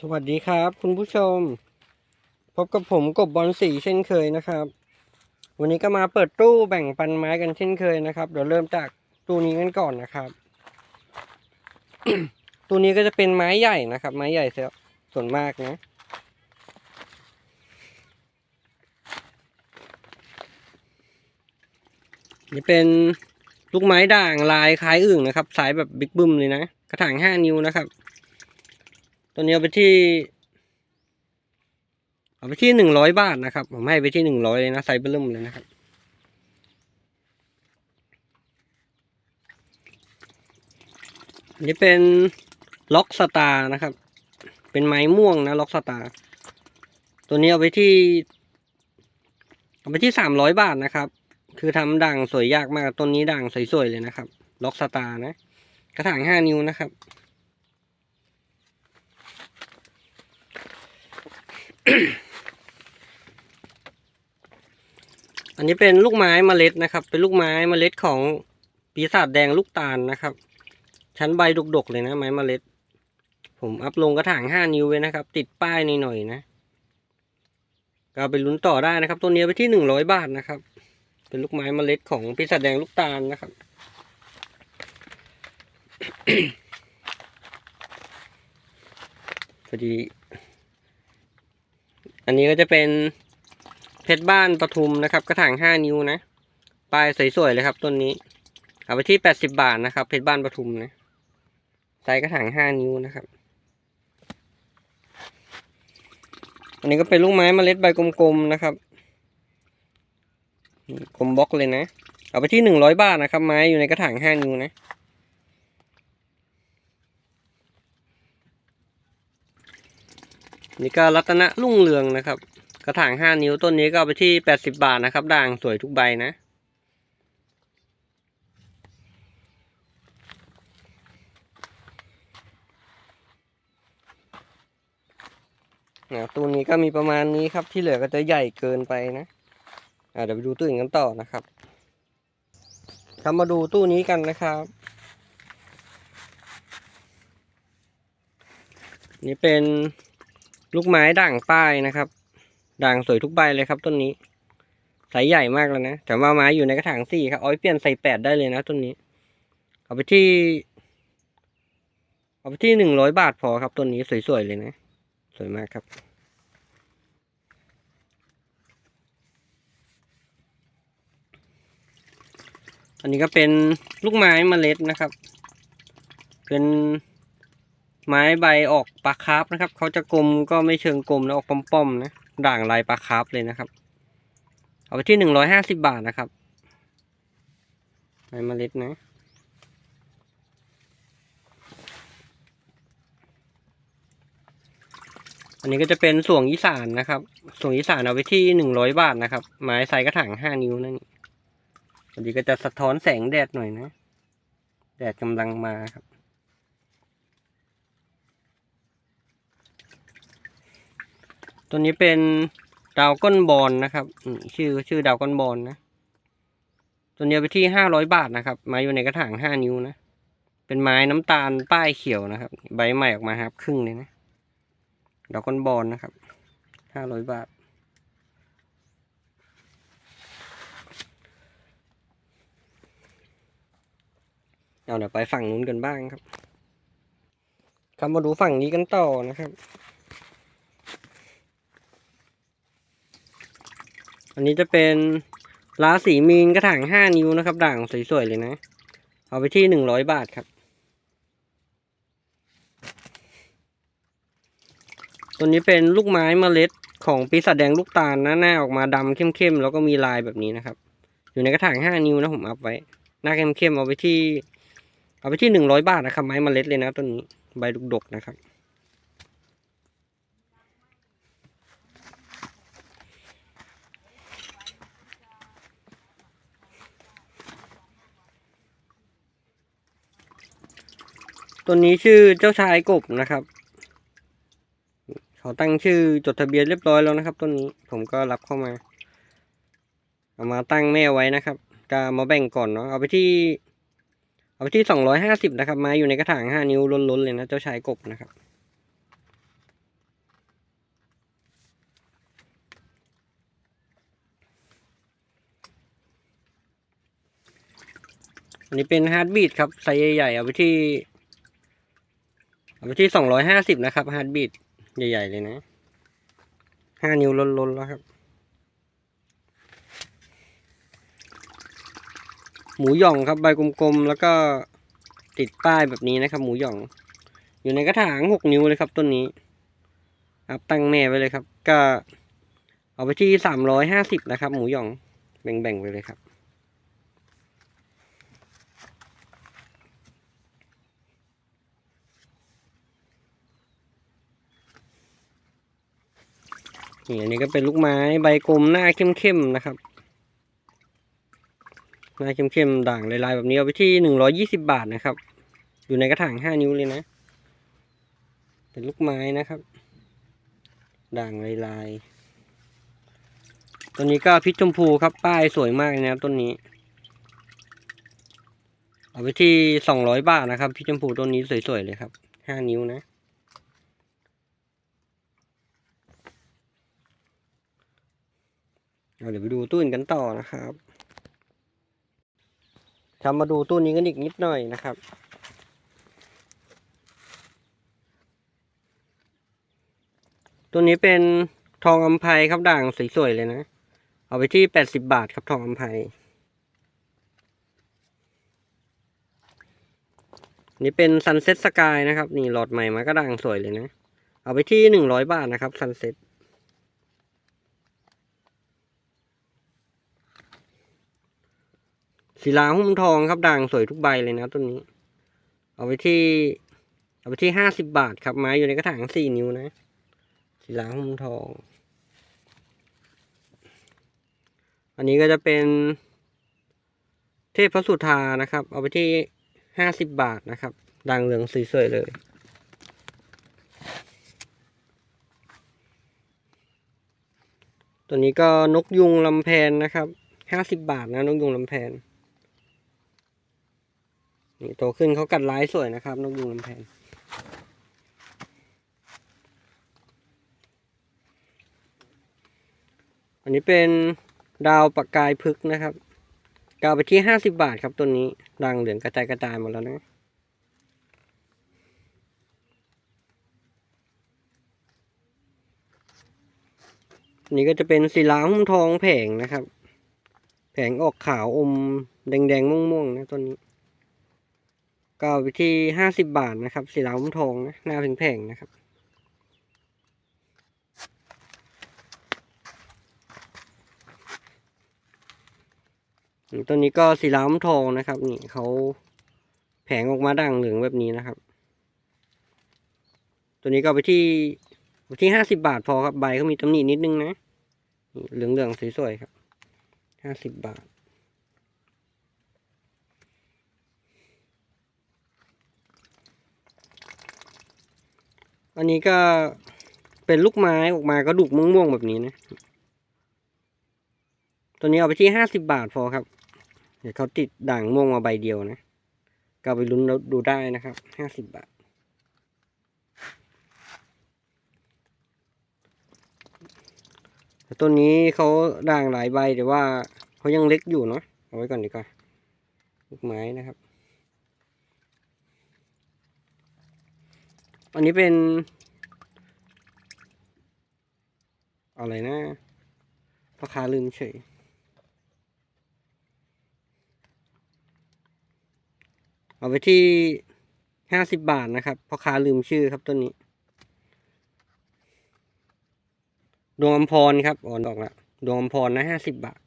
สวัสดีครับ คุณผู้ชม พบกับผมกบบอลสีเช่นเคยนะครับ วันนี้ก็มาเปิดตู้แบ่งปันไม้กันเช่นเคยนะครับ เดี๋ยวเริ่มจากตู้นี้กันก่อนนะครับ ตู้นี้ก็จะเป็นไม้ใหญ่นะครับ ไม้ใหญ่ส่วนมากนะนี่เป็นลูกไม้ด่างลายคล้ายอึ่งนะครับ สายแบบบิ๊กบึ้มเลยนะ กระถางห้านิ้วนะครับ ตัวนี้เอาไปที่ เอาไปที่หนึ่งร้อยบาทนะครับ ผมให้ไปที่หนึ่งร้อยเลยนะไซส์เบิ่มเลยนะครับ อันนี้เป็นล็อกสตาร์นะครับ เป็นไม้ม่วงนะล็อกสตาร์ตัวนี้เอาไปที่ เอาไปที่สามร้อยบาทนะครับ คือทำด่างสวยยากมาก ต้นนี้ด่างสวยๆเลยนะครับ ล็อกสตาร์นะ กระถางห้านิ้วนะครับ อันนี้เป็นลูกไม้เมล็ดนะครับ เป็นลูกไม้เมล็ดของปีศาจแดงลูกตาลนะครับ ชั้นใบดกๆเลยนะ ไม้เมล็ด ผมอัพลงกระถางห้านิ้วไว้นะครับ ติดป้ายหน่อยๆนะก็ไปลุ้นต่อได้นะครับ ตัวนี้ไปที่หนึ่งร้อยบาทนะครับ เป็นลูกไม้เมล็ดของปีศาจแดงลูกตาลนะครับพอดี อันนี้ก็จะเป็นเพชรบ้านปทุมนะครับ กระถางห้านิ้วนะปลายสวยๆเลยครับต้นนี้ เอาไปที่แปดสิบาทนะครับ เพชรบ้านปทุมนะไซส์กระถางห้านิ้วนะครับ อันนี้ก็เป็นลูกไม้เมล็ดใบกลมๆนะครับกลมบล็อกเลยนะ เอาไปที่หนึ่งร้อยบาทนะครับ ไม้อยู่ในกระถางห้านิ้วนะ นี่ก็รัตนะรุ่งเรืองนะครับ กระถางห้านิ้วต้นนี้ก็ไปที่แปดสิบาทนะครับ ด่างสวยทุกใบนะนะตู้นี้ก็มีประมาณนี้ครับที่เหลือก็จะใหญ่เกินไปนะเดี๋ยวไปดูตู้อื่นกันต่อนะครับครับมาดูตู้นี้กันนะครับ นี่เป็น ลูกไม้ด่างป้ายนะครับ ด่างสวยทุกใบเลยครับต้นนี้สายใหญ่มากแล้วนะ แต่ว่าไม้อยู่ในกระถางสี่ครับอาไปเปลี่ยนใส่แปดได้เลยนะต้นนี้ เอาไปที่ เอาไปที่หนึ่งร้อยบาทพอครับต้นนี้สวยๆเลยนะ สวยมากครับอันนี้ก็เป็นลูกไม้มเมล็ดนะครับ เป็น ไม้ใบออกปลาคาร์ฟนะครับ เขาจะกลมก็ไม่เชิงกลมนะออกป้อมๆนะ ด่างลายปลาคาร์ฟเลยนะครับ เอาไปที่หนึ่งร้อยห้าสิบบาทนะครับไม้เมล็ดนะอันนี้ก็จะเป็นส่วงอีสานนะครับ ส่วงอีสานเอาไปที่หนึ่งร้อยบาทนะครับ ไม้ไซส์กระถางห้านิ้วนั่นอันนี้ก็จะสะท้อนแสงแดดหน่อยนะ แดดกำลังมาครับ ตัวนี้เป็นดาวก้นบอลนะครับชื่อชื่อดาวก้นบอลนะ ตัวนี้ไปที่ห้าร้อยบาทนะครับม้อยู่ในกระถางห้านิ้วนะ เป็นไม้น้ำตาลป้ายเขียวนะครับ ใบใหม่ออกมาครับ ครึ่งเลยนะดอกก้นบอลนะครับห้าร้อยบาท เอาเดี๋ยวไปฝั่งนู้นกันบ้างครับครับมาดูฝั่งนี้กันต่อนะครับ อันนี้จะเป็นราสีมีนกระถางห้านิ้วนะครับ ด่างสวยๆเลยนะ เอาไปที่หนึ่งร้อยบาทครับ ตัวนี้เป็นลูกไม้เมล็ดของปีศาจแดงลูกตาลนะหน้าออกมาดำเข้มๆแล้วก็มีลายแบบนี้นะครับ อยู่ในกระถางห้านิ้วนะผมอัพไว้ หน้าเข้มๆเอาไปที่ เอาไปที่หนึ่งร้อยบาทนะครับ ไม้เมล็ดเลยนะต้นนี้ใบดกๆนะครับ ตัวนี้ชื่อเจ้าชายกบนะครับเขาตั้งชื่อจดทะเบียนเรียบร้อยแล้วนะครับต้นนี้ผมก็รับเข้ามา เอามาตั้งแม่ไว้นะครับก็มาแบ่งก่อนเนาะเอาไปที่ เอาไปที่สองร้อยห้าสิบนะครับ มาอยู่ในกระถางห้านิ้วล้นๆเลยนะเจ้าชายกบนะครับ อันนี้เป็นฮาร์ดบีดครับไซส์ใหญ่ๆเอาไปที่ เอาไปที่สองร้อยห้าสิบนะครับฮาร์ดบีดใหญ่ๆเลยนะห้านิ้วล้นๆแล้วครับ หมูหย่องครับใบกลมๆแล้วก็ติดป้ายแบบนี้นะครับ หมูหย่อง อยู่ในกระถางหกนิ้วเลยครับต้นนี้ครับตั้งแม่ไว้เลยครับ ก็เอาไปที่สามร้อยห้าสิบนะครับ หมูหย่องแบ่งๆไปเลยครับ นี่อันนี้ก็เป็นลูกไม้ใบกลมหน้าเข้มๆนะครับหน้าเข้มๆด่างลายๆแบบนี้เอาไปที่หนึ่งร้อยี่สิบาทนะครับ อยู่ในกระถางห้านิ้วเลยนะ เป็นลูกไม้นะครับ ด่างลายๆต้นนี้ก็พิชชมพูครับป้ายสวยมากนะครับต้นนี้ เอาไปที่สองร้อยบาทนะครับพิชชมพูต้นนี้สวยๆเลยครับห้านิ้วนะ เอาเดี๋ยวไปดูตู้อื่นกันต่อนะครับทำมาดูตู้นี้กันอีกนิดหน่อยนะครับ ตัวนี้เป็นทองอัมไพครับด่างสวยๆเลยนะ เอาไปที่แปดสิบาทครับทองอัมไพนี่เป็นซันเซ็ตสกายนะครับ นี่หลอดใหม่มาก็ด่างสวยเลยนะ เอาไปที่หนึ่งร้อยบาทนะครับซันเซ็ต ศิลาหุ้มทองครับด่างสวยทุกใบเลยนะต้นนี้ เอาไปที่ เอาไปที่ห้าสิบบาทครับไม้อยู่ในกระถางสี่นิ้วนะศิลาหุ้มทอง อันนี้ก็จะเป็นเทพพระสุธานะครับ เอาไปที่ห้าสิบบาทนะครับด่างเหลืองสวยๆเลยตัวนี้ก็นกยุงลำแพนนะครับห้าสิบบาทนะนกยุงลำแพน นี่โตขึ้นเขากัดลายสวยนะครับนกยุงลำแพนอันนี้เป็นดาวประกายพึกษ์นะครับกาวไปที่ห้าสิบาทครับตัวนี้ด่างเหลืองกระจายกระจายหมดแล้วนะนนี้ก็จะเป็นศิลาหุ้มทองแผงนะครับ แผงออกขาวอมแดงๆม่วงๆนะตัวนี้ ก็อาไปที่ห้าสิบบาทนะครับ สีเหลาหุ้มทองนะหน้าแผงๆนะครับตัวนี้ก็สีเหลาหุ้มทองนะครับ นี่เขาแผงออกมาด่างเหลืองแบบนี้นะครับ ตัวนี้ก็ไปที่ไปที่ห้าสิบาทพอครับใบเขามีตำหนินิดนึงนะเหลืองๆสวยๆครับห้าสิบบาท อันนี้ก็เป็นลูกไม้ออกมาก็ดุกม่วงๆแบบนี้นะ ตัวนี้เอาไปที่ห้าสิบบาทพอครับ เดี๋ยวเขาติดด่างม่วงมาใบเดียวนะ ก็เอาไปลุ้นดูได้นะครับห้าสิบบาท ตัวนี้เขาด่างหลายใบแต่ว่าเขายังเล็กอยู่เนาะ เอาไว้ก่อนดีกว่า ลูกไม้นะครับ อันนี้เป็น อะไรนะพ่อค้าลืมเฉยเอาไปที่ห้าสิบบาทนะครับพ่อค้าลืมชื่อครับต้นนี้ ดวงอมพรครับอ่อนออกละดวงอมพรนะห้าสิบบาท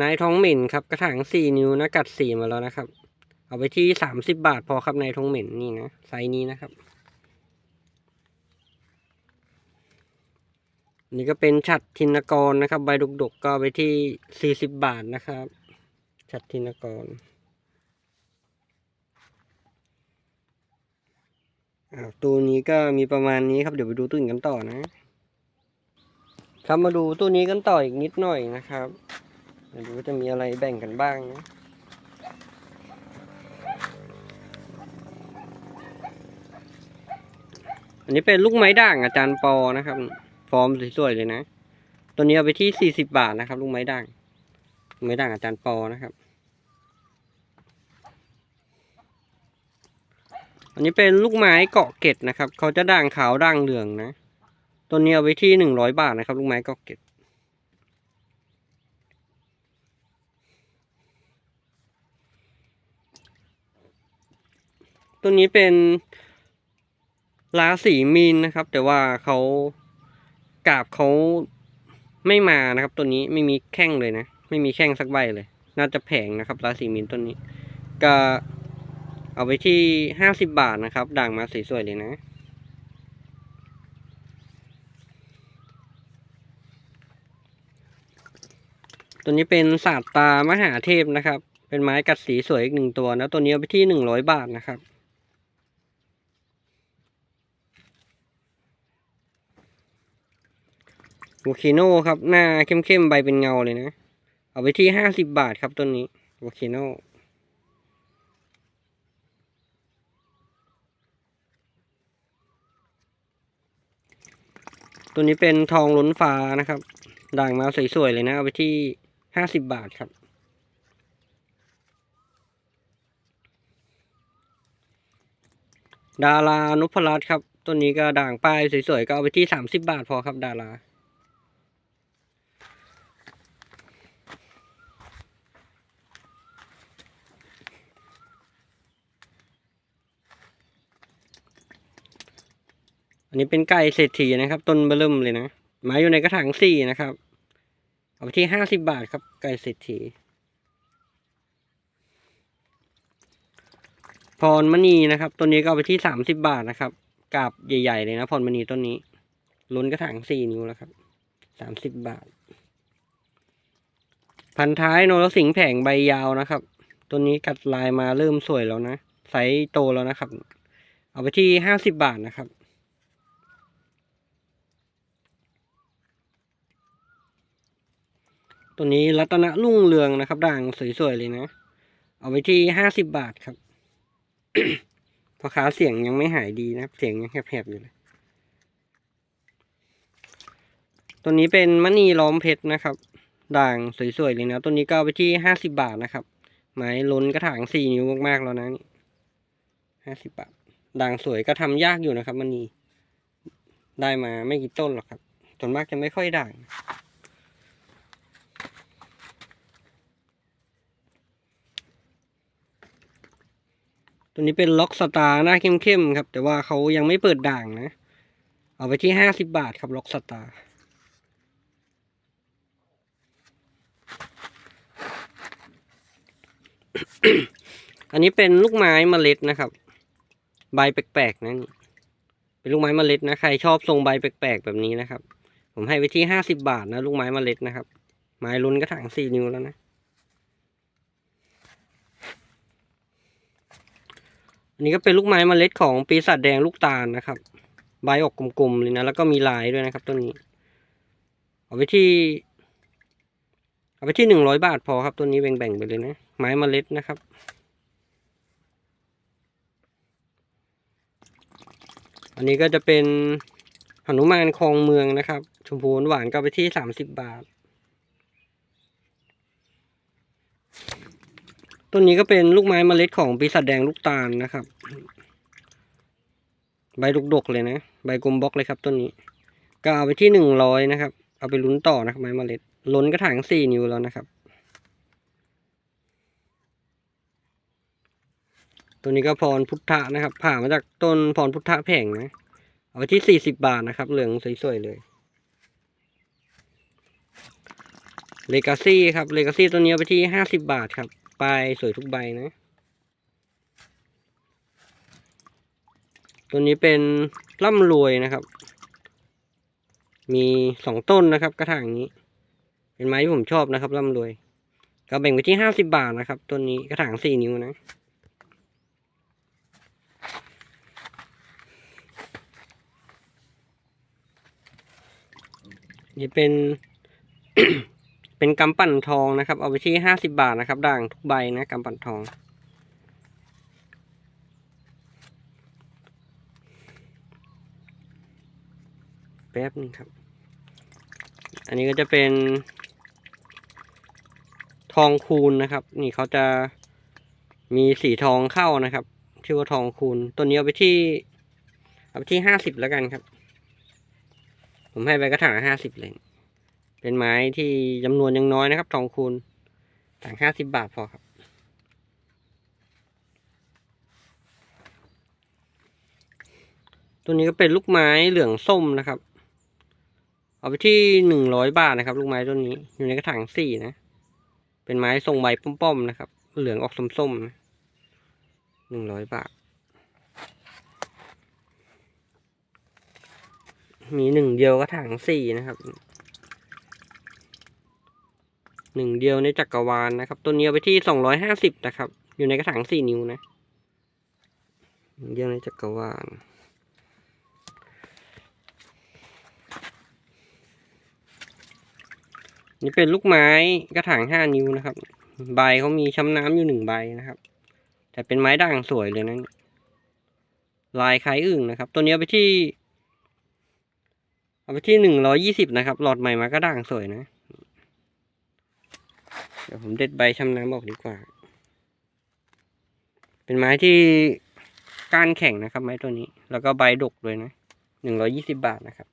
นายท้องเหม็นครับกระถางสี่นิ้วนะกัดสีมาแล้วนะครับ เอาไปที่สามสิบบาทพอครับนายท้องเหม็นนี่นะไซส์นี้นะครับ นี่ก็เป็นฉัดทินกรนะครับ ใบดกๆก็ไปที่สี่สิบบาทนะครับฉัดทินกรตัวนี้ก็มีประมาณนี้ครับเดี๋ยวไปดูตู้อื่นกันต่อนะ ครับมาดูตู้นี้กันต่ออีกนิดหน่อยนะครับ เดี๋ยวดูว่าจะมีอะไรแบ่งกันบ้างนะอันนี้เป็นลูกไม้ด่างอาจารย์ปอนะครับ ฟอร์มสวยๆเลยนะ ตัวนี้เอาไปที่สี่สิบบาทนะครับ ลูกไม้ด่างลูกไม้ด่างอาจารย์ปอนะครับ อันนี้เป็นลูกไม้เกาะเกร็ดนะครับ เขาจะด่างขาวด่างเหลืองนะ ตัวนี้เอาไว้ที่หนึ่งร้อยบาทนะครับ ลูกไม้เกาะเกร็ ตัวนี้เป็นราศีมีนนะครับ แต่ว่าเขากาบเขาไม่มานะครับ ตัวนี้ไม่มีแข้งเลยนะ ไม่มีแข้งสักใบเลย น่าจะแพงนะครับ ราศีมีนต้นนี้ ก็เอาไปที่ห้าสิบบาทนะครับ ด่างมาสวยๆเลยนะตัวนี้เป็นศาสตร์ตามหาเทพนะครับ เป็นไม้กัดสีสวยอีกหนึ่งตัวนะ ตัวนี้เอาไปที่หนึ่งร้อยบาทนะครับ วอคิโนครับ หน้าเข้มๆใบเป็นเงาเลยนะ เอาไปที่ห้าสิบบาทครับต้นนี้วอคิโนตัวนี้เป็นทองล้นฟ้านะครับ ด่างมาสวยๆเลยนะ เอาไปที่ห้าสิบบาทครับ ดารานพรัตน์ครับต้นนี้ก็ด่างป้ายสวยๆก็เอาไปที่สามสิบบาทพอครับดารา นนี้เป็นไก่เศรษฐีนะครับ ต้นเบิ่มเลยนะไม้อยู่ในกระถางสี่นะครับ เอาไปที่ห้าสิบบาทครับ ไก่เศรษฐีพรมณีนะครับต้นนี้ก็เอาไปที่สามสิบบาทนะครับกาบใหญ่ ๆ เลยนะพรมณีต้นนี้ล้นกระถางสี่นิ้วแล้วครับสามสิบบาท พันท้ายโนรสิงแผงใบยาวนะครับต้นนี้กัดลายมาเริ่มสวยแล้วนะไซส์โตแล้วนะครับ เอาไปที่ห้าสิบบาทนะครับ ตัวนี้รัตนรุ่งเรืองนะครับ ด่างสวยๆเลยนะ เอาไปที่ห้าสิบบาทครับพอค้าเสียงยังไม่หายดีนะครับ เสียงยังแหบๆอยู่เลย ตัวนี้เป็นมณีล้อมเพชรนะครับ ด่างสวยๆเลยนะ ตัวนี้ก็เอาไปที่ห้าสิบาทนะครับ ไม้ล้นกระถางสี่นิ้วมากๆแล้วนะนี่ห้าสิบบาท ด่างสวยก็ทำยากอยู่นะครับมณีได้มาไม่กี่ต้นหรอกครับส่วนมากจะไม่ค่อยด่าง ตัวนี้เป็นล็อกสตาร์หน้าเข้มๆครับ แต่ว่าเขายังไม่เปิดด่างนะ เอาไปที่ห้าสิบบาทครับล็อกสตาร์อันนี้เป็นลูกไม้เมล็ดนะครับ ใบแปลกๆนะนี่เป็นลูกไม้เมล็ดนะใครชอบทรงใบแปลกๆแบบนี้นะครับ ผมให้ไปที่ห้าสิบาทนะลูกไม้เมล็ดนะครับ ไม้ลุ้นกระถางสี่นิ้วแล้วนะ อันนี้ก็เป็นลูกไม้เมล็ดของปีศาจแดงลูกตาลนะครับ ใบออกกลมๆเลยนะ แล้วก็มีลายด้วยนะครับต้นนี้ เอาไปที่ เอาไปที่หนึ่งร้อยบาทพอครับต้นนี้แบ่งๆไปเลยนะ ไม้เมล็ดนะครับ อันนี้ก็จะเป็นหนุมานคลองเมืองนะครับ ชมพูหวานก็ไปที่สามสิบบาท ต้นนี้ก็เป็นลูกไม้เมล็ดของปีศาจแดงลูกตาลนะครับ ใบดกๆเลยนะ ใบกลมบล็อกเลยครับต้นนี้ก็เอาไปที่หนึ่งร้อยนะครับ เอาไปลุ้นต่อนะครับไม้เมล็ด ล้นกระถางสี่นิ้วแล้วนะครับ ตัวนี้ก็พรพุทธะนะครับ ผ่ามาจากต้นพรพุทธะแผงนะ เอาไปที่สี่สิบบาทนะครับ เหลืองสวยๆเลยเลกาซี่ครับเลกาซี่ตัวนี้เอาไปที่ห้าสิบบาทครับ ปลายสวยทุกใบนะ ตัวนี้เป็นร่ำรวยนะครับ มีสองต้นนะครับ กระถางนี้ เป็นไม้ที่ผมชอบนะครับร่ำรวย ก็แบ่งไปที่ห้าสิบาทนะครับ ต้นนี้กระถางสี่นิ้วนะนี่เป็น เป็นกำปั่นทองนะครับ เอาไปที่ห้าสิบาทนะครับ ด่างทุกใบนะกำปั่นทอง แป๊บนึงครับ อันนี้ก็จะเป็น ทองคูณนะครับ นี่เขาจะมีสีทองเข้านะครับ ชื่อว่าทองคูณ ตัวนี้เอาไปที่ เอาไปที่ห้าสิบแล้วกันครับ ผมให้ไปกระถางห้าสิบเลย เป็นไม้ที่จำนวนยังน้อยนะครับทองคูณต่างห้าสิบบาทพอครับ ตัวนี้ก็เป็นลูกไม้เหลืองส้มนะครับ เอาไปที่หนึ่งร้อยบาทนะครับ ลูกไม้ต้นนี้ อยู่ในกระถางสี่นะ เป็นไม้ทรงใบป้อมๆนะครับ เหลืองออกส้มๆนะหนึ่งร้อยบาท มีหนึ่งเดียวกระถางสี่นะครับ หนึ่งเดียวในจักรวาลนะครับ ตัวนี้เอาไปที่สองร้อยห้าสิบนะครับ อยู่ในกระถางสี่นิ้วนะหนึ่งเดียวในจักรวาลนี่เป็นลูกไม้กระถางห้านิ้วนะครับ ใบเขามีช้ำน้ำอยู่หนึ่งใบนะครับ แต่เป็นไม้ด่างสวยเลยนะลายคล้ายอึ่งนะครับ ตัวนี้เอาไปที่ เอาไปที่หนึ่งร้อยี่สิบนะครับ หลอดใหม่มาก็ด่างสวยนะ เดี๋ยวผมเด็ดใบช้ำน้ำออกดีกว่า เป็นไม้ที่ก้านแข็งนะครับ ไม้ตัวนี้ แล้วก็ใบดกเลยนะหนึ่งร้อยี่สิบาทนะครับ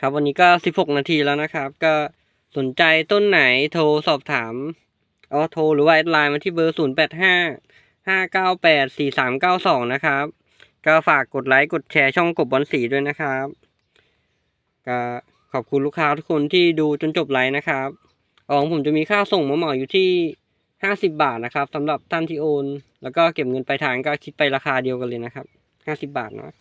ครับวันนี้ก็สิบหกนาทีแล้วนะครับ ก็สนใจต้นไหนโทรสอบถามเอาโทรหรือว่าแอดไลน์มาที่เบอร์ศูนย์แปดห้าห้าเก้าแปดสี่สามเก้าสองนะครับ ก็ฝากกดไลค์กดแชร์ช่องกบบอลสีด้วยนะครับก็ ขอบคุณลูกค้าทุกคนที่ดูจนจบไลฟ์นะครับของผมจะมีค่าส่งมาเหมาอยู่ที่ห้าสิบาทนะครับสำหรับท่านที่โอน แล้วก็เก็บเงินไปทางก็คิดไปราคาเดียวกันเลยนะครับห้าสิบาทเนาะ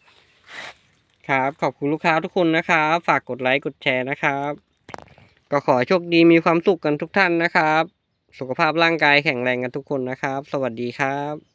ครับ ขอบคุณลูกค้าทุกคนนะครับ ฝากกดไลค์กดแชร์นะครับ ก็ขอโชคดีมีความสุขกันทุกท่านนะครับ สุขภาพร่างกายแข็งแรงกันทุกคนนะครับ สวัสดีครับ